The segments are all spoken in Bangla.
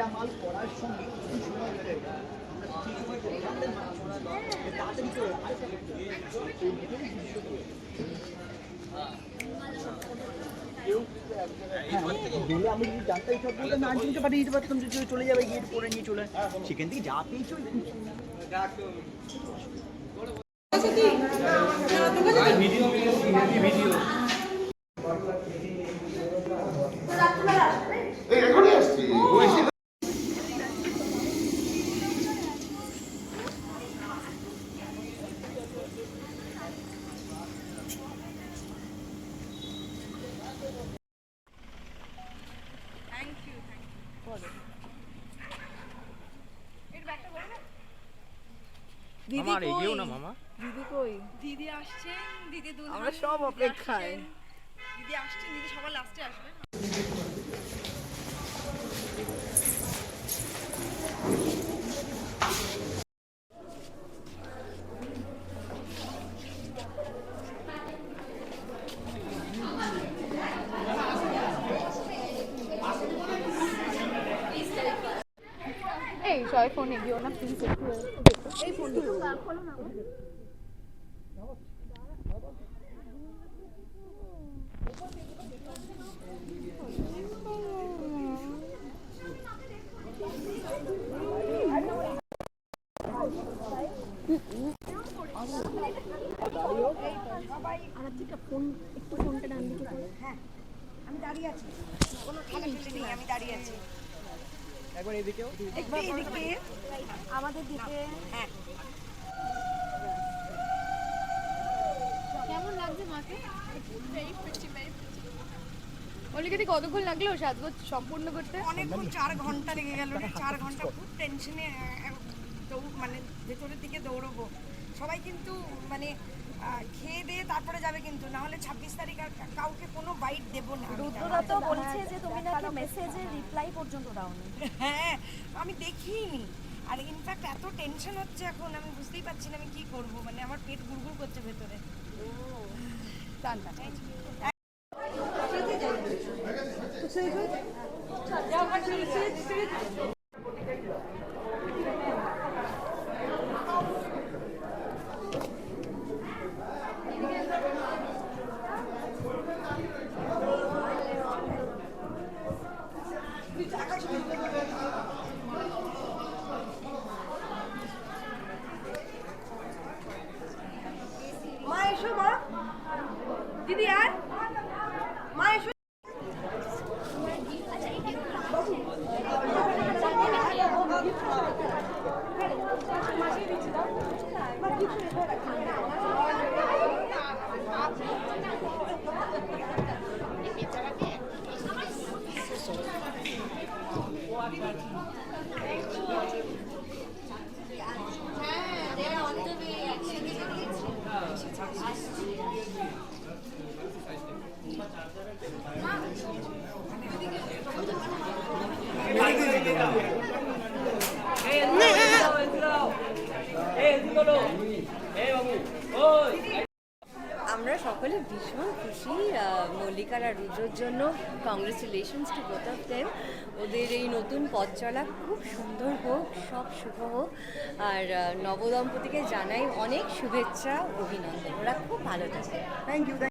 একটা মাল করার সঙ্গে কিছু সময় আমি যদি আমি আন্টিকে পাঠিয়ে দিতে পারতাম যে চলে যাবে গিয়ে করে নিয়ে চলে। সেখান থেকে যা পেয়েছ এই দিদি মামা এগিয়েও না মামা? দিদি কই? দিদি আসছেন দিদি দুধ আমরা সব অপেক্ষায়। দিদি আসছেন দিদি সবার লাস্টে আসবেন এই সবাই ফোনে দিও না প্লিজ একটু ফোন খোলো না আমি দাঁড়িয়ে আছি। কোনো আমি দাঁড়িয়ে আছি। একবার এদিকেও। একবার এদিকে। আমাদের দিকে। হ্যাঁ কেমন লাগছে মাকে? অলিকাতে কতক্ষণ লাগল সাজগোজ সম্পূর্ণ করতে? অনেকক্ষণ চার ঘণ্টা লেগে গেল চার ঘণ্টা খুব টেনশনে মানে ভেতরের দিকে দৌড়বো। সবাই কিন্তু মানে খেয়ে দিয়ে তারপরে যাবে কিন্তু না হলে ছাব্বিশ তারিখ আর কাউকে কোনো বাইট দেব না রুদ্রদা তো বলছে যে তুমি নাকি মেসেজের রিপ্লাই পর্যন্ত দাওনি। হ্যাঁ আমি দেখিনি। আর ইনফ্যাক্ট এত টেনশন হচ্ছে এখন আমি বুঝতেই পারছি না আমি কি করব। মানে আমার পেট গুড়গুড় করছে ভেতরে টান টান মা এসো মা দিদি আর? মা এসো। আমরা মল্লিকার আর রুদ্রর জন্য congratulations to both of them ওদের এই নতুন পথ চলা খুব সুন্দর হোক, সব শুভ হোক। আর নবদম্পতিকে জানাই অনেক শুভেচ্ছা, অভিনন্দন। ওরা খুব ভালো থাকে। থ্যাংক ইউ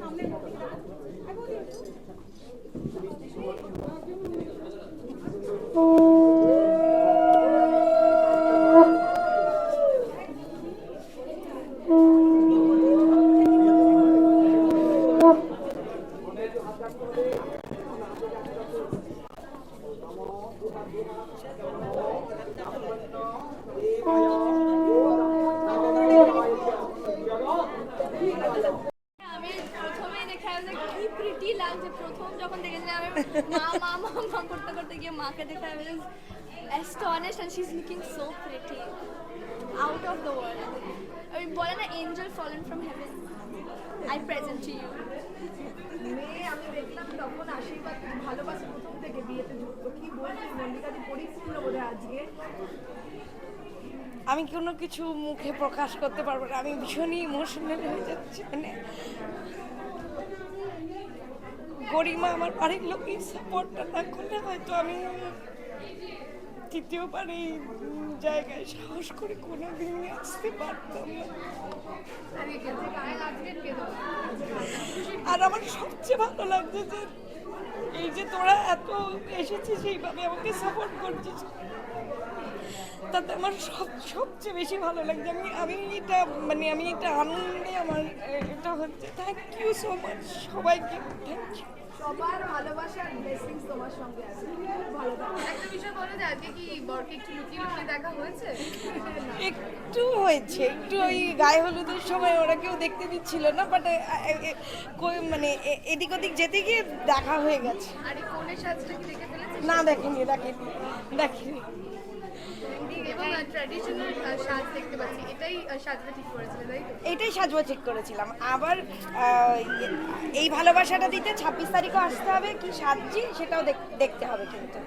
সামনে মা মা মা মা করতে করতে গিয়ে মাকে দেখে আমি astonished and she is looking so pretty out of the world ওই বলে না angel fallen from heaven I present to you মেয়ে আমি দেখলাম তখন আশীর্বাদ ভালোবাসা প্রথম থেকে বিয়েতে যুক্ত। কি বলছিস মল্লিকাদি পরিপূর্ণ বোধ আজকে? আমি কোনো কিছু মুখে প্রকাশ করতে পারব না আমি ভীষণই ইমোশনাল হয়ে যাচ্ছি মানে। গরিমা আমার বাড়ির লোক এই সাপোর্টটা না করলে হয়তো আমি তৃতীয়বার এই জায়গায় সাহস করে কোনো দিন আসতে পারতাম না। আর আমার সবচেয়ে ভালো লাগছে যে এই যে তোরা এত এসেছিস, এইভাবে আমাকে সাপোর্ট করছিস। তাতে আমার সব, সবচেয়ে বেশি ভালো লাগছে। আমি আমি এটা মানে আমি এটা আনন্দে আমার এটা হচ্ছে থ্যাংক ইউ সো মাচ সবাইকে। থ্যাংক ইউ সবার ভালোবাসা ব্লেসিংস তোমার সঙ্গে আছে। ভালো থাকো একটা বিষয় বলো যে আজকে কি বরকে একটু লুকিয়ে লুকিয়ে দেখা হয়েছে? একটু হয়েছে একটু ওই গায়ে হলুদের সময় ওরা কেউ দেখতে দিচ্ছিল না বাট মানে এ- এদিক ওদিক যেতে গিয়ে দেখা হয়ে গেছে। আর কনের সাজটা কি দেখে ফেলেছে না দেখিনি দেখিনি দেখিনি। সাজ দেখতে পাচ্ছি। এটাই সাজবা ঠিক তো? সাজবা ঠিক করেছিলাম। আবার এই ভালোবাসাটা দিতে ছাব্বিশ তারিখও আসতে হবে, কি সাজছি সেটাও দেখ- দেখতে হবে কিন্তু।